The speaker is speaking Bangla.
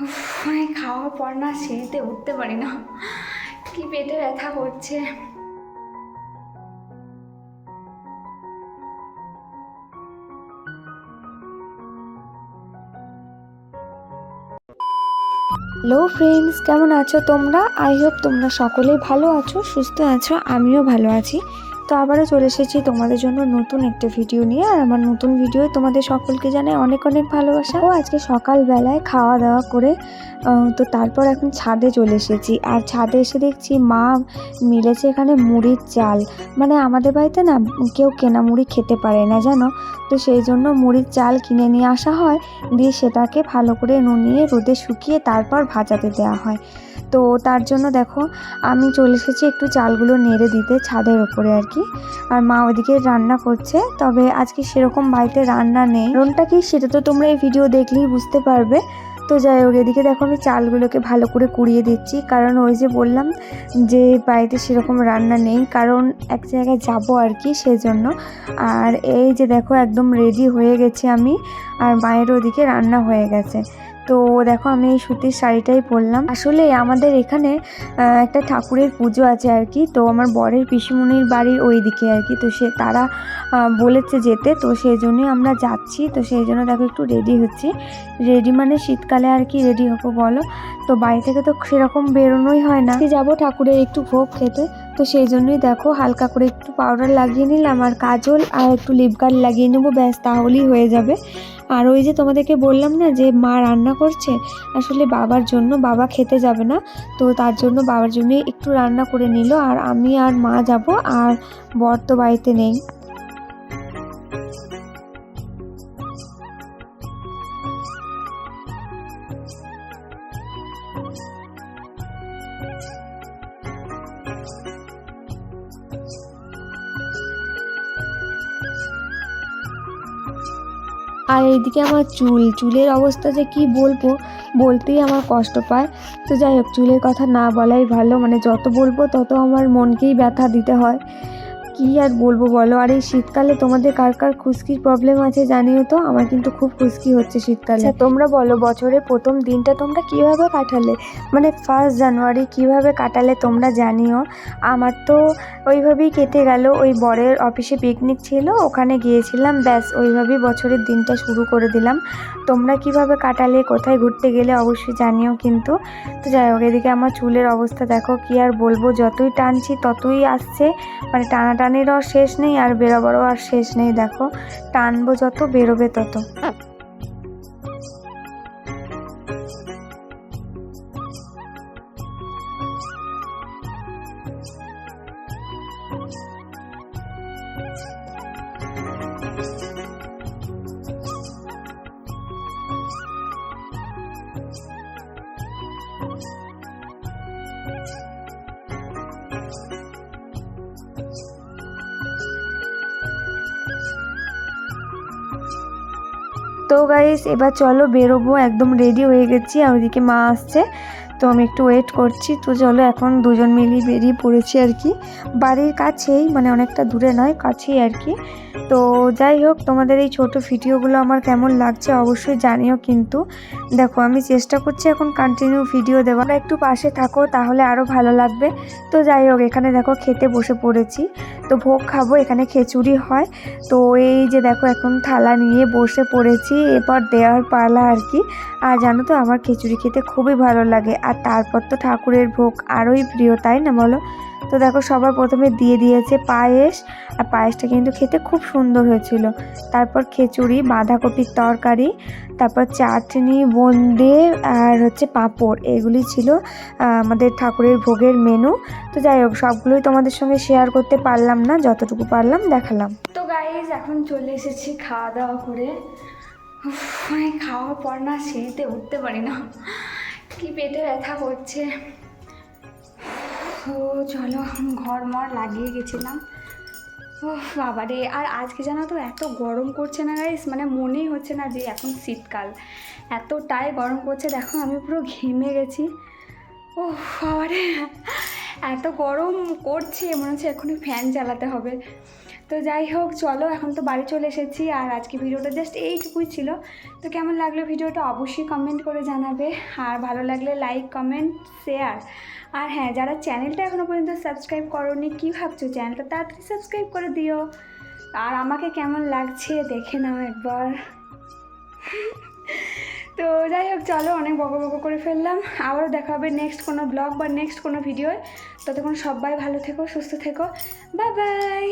মানে খাওয়ার পর না সিঁড়িতে উঠতে পারি না। কি পেটে ব্যথা করছে। হ্যালো ফ্রেন্ডস কেমন আছো তোমরা? আই হোপ তোমরা সকলেই ভালো আছো, সুস্থ আছো, আমিও ভালো আছি। তো আবারও চলে এসেছি তোমাদের জন্য নতুন একটা ভিডিও নিয়ে। আর আমার নতুন ভিডিও তোমাদের সকলকে জানাই অনেক অনেক ভালোবাসা। ও আজকে সকালবেলায় খাওয়া দাওয়া করে তো তারপর এখন ছাদে চলে এসেছি। আর ছাদে এসে দেখছি মা মিলেছে এখানে মুড়ির চাল। মানে আমাদের বাড়িতে না কেউ কেনা মুড়ি খেতে পারে না, জানো? তো সেই জন্য মুড়ির চাল কিনে নিয়ে আসা হয়। দিয়ে সেটাকে ভালো করে নুনিয়ে রোদে শুকিয়ে তারপর ভাজাতে দেওয়া হয়। তো তার জন্য দেখো, আমি চলে এসেছি একটু চালগুলো নেড়ে দিতে ছাদের ওপরে আর কি। আর মা ওদিকে রান্না করছে, তবে আজকে সেরকম বাড়িতে রান্না নেই। কারণটা কি সেটা তো তোমরা এই ভিডিও দেখলেই বুঝতে পারবে। তো যাই হোক, এদিকে দেখো আমি চালগুলোকে ভালো করে কুড়িয়ে দিচ্ছি। কারণ ওই যে বললাম যে বাড়িতে সেরকম রান্না নেই, কারণ এক জায়গায় যাব আর কি সেজন্য। আর এই যে দেখো, একদম রেডি হয়ে গেছি আমি। আর মায়ের ওদিকে রান্না হয়ে গেছে। তো দেখো আমি এই সুতির শাড়িটাই পরলাম। আসলে আমাদের এখানে একটা ঠাকুরের পুজো আছে আর কি। তো আমার বরের পিসিমণির বাড়ির ওই দিকে আর কি। তো সে, তারা বলেছে যেতে। তো সেই জন্যই আমরা যাচ্ছি। তো সেই জন্য দেখো একটু রেডি হচ্ছি। রেডি মানে শীতকালে আর কি রেডি হব বলো। তো বাড়ি থেকে তো সেরকম বেরোনোই হয় না। যাব ঠাকুরের একটু ভোগ খেতে। তো সেই জন্যই দেখো হালকা করে একটু পাউডার লাগিয়ে নিলাম আর কাজল আর একটু লিপ গার্ড লাগিয়ে নেব, ব্যাস তাহলেই হয়ে যাবে। আর ওই যে তোমাদেরকে বললাম না যে মা রান্না করছে, আসলে বাবার জন্য বাবা খেতে যাবে না, তো তার জন্য বাবার জন্যই একটু রান্না করে নিল। আর আমি আর মা যাব আর বর তো বাড়িতে নেই। আর এইদিকে আমার চুল, চুলের অবস্থা যে কি বলব, বলতেই আমার কষ্ট পায়। তো যাই হোক, চুলের কথা না বলাই ভালো মানে যত বলব তত আমার মনকেই ব্যথা দিতে হয়। কি আর বলব বলো? আর এই শীতকালে তোমাদের কার কার খুশকির প্রবলেম আছে জানিও তো? আমার কিন্তু খুব খুশকি হচ্ছে শীতকালে। আচ্ছা তোমরা বলো, বছরের প্রথম দিনটা তোমরা কীভাবে কাটালে? মানে ফার্স্ট জানুয়ারি কীভাবে কাটালে তোমরা জানিও? আমার তো ওইভাবেই কেটে গেল। ওই বরের অফিসে পিকনিক ছিল, ওখানে গিয়েছিলাম। ব্যাস, ওইভাবেই বছরের দিনটা শুরু করে দিলাম। তোমরা কীভাবে কাটালে, কোথায় ঘুরতে গেলে অবশ্যই জানিও কিন্তু। তো যাই হোক, এদিকে আমার চুলের অবস্থা দেখো, কি আর বলব? যতই টানছি, ততই আসছে। মানে টানাটানিরও আর শেষ নেই আর বেরোবারও আর শেষ নেই দেখো। টানবো যত বেরোবে তত। তো গাইস এবার চলো বেরোবো একদম রেডি হয়ে গেছি আর ওদিকে মা আসছে। তো আমি একটু ওয়েট করছি। তো চলো, এখন দুজন মিলিয়ে বেরিয়ে পড়েছি আর কি। বাড়ির কাছেই মানে অনেকটা দূরে নয়, কাছেই আর কি। তো যাই হোক, তোমাদের এই ছোট ভিডিওগুলো আমার কেমন লাগছে অবশ্যই জানিও কিন্তু। দেখো, আমি চেষ্টা করছি এখন কন্টিনিউ ভিডিও দেওয়ার। একটু পাশে থাকো, তাহলে আরও ভালো লাগবে। তো যাই হোক, এখানে দেখো, খেতে বসে পড়েছি। তো ভোগ খাব, এখানে খিচুড়ি হয়। তো এই যে দেখো, এখন থালা নিয়ে বসে পড়েছি, এরপর দেওয়ার পালা আর কি। আর জানো তো, আমার খিচুড়ি খেতে খুবই ভালো লাগে। আর তারপর তো ঠাকুরের ভোগ আরোই প্রিয়, তাই না বলো? তো দেখো সবার প্রথমে দিয়ে দিয়েছে পায়েস, আর পায়েসটা কিন্তু খেতে খুব সুন্দর হয়েছিল। তারপর খিচুড়ি, বাঁধাকপির তরকারি, তারপর চাটনি, বোঁদে, আর হচ্ছে পাঁপড়। এগুলি ছিল আমাদের ঠাকুরের ভোগের মেনু তো যাই হোক, সবগুলোই তোমাদের সঙ্গে শেয়ার করতে পারলাম না, যতটুকু পারলাম দেখালাম। তো গাইজ এখন চলে এসেছি খাওয়া দাওয়া করে। মানে খাওয়ার পর না সিঁড়িতে উঠতে পারি না। কি পেটে ব্যথা করছে? ও, চলো ঘর মর লাগিয়ে গেছিলাম। ও, বাবারে, আর আজকে জানো তো এত গরম করছে না গাইস মানে মনেই হচ্ছে না যে এখন শীতকাল। এতটাই গরম করছে, দেখো, আমি পুরো ঘেমে গেছি। ও, বাবারে, এত গরম করছে, মনে হচ্ছে এখনই ফ্যান চালাতে হবে। তো যাই হোক, চলো, এখন তো বাড়ি চলে এসেছি আর আজকে ভিডিওটা জাস্ট এইটুকুই ছিল। তো কেমন লাগল ভিডিওটা অবশ্যই কমেন্ট করে জানাবে। আর ভালো লাগলে লাইক কমেন্ট শেয়ার আর হ্যাঁ যারা চ্যানেলটা এখনও পর্যন্ত সাবস্ক্রাইব করোনি, কী ভাবছ? চ্যানেলটা তাড়াতাড়ি সাবস্ক্রাইব করে দিও। আর আমাকে কেমন লাগছে দেখে নাও একবার। তো যাই হোক, চলো, অনেক বকো বকো করে ফেললাম। আবারও দেখা হবে নেক্সট কোনো ব্লগ বা নেক্সট কোনো ভিডিওয় ততক্ষণ সবাই ভালো থেকো, সুস্থ থেকো। Bye bye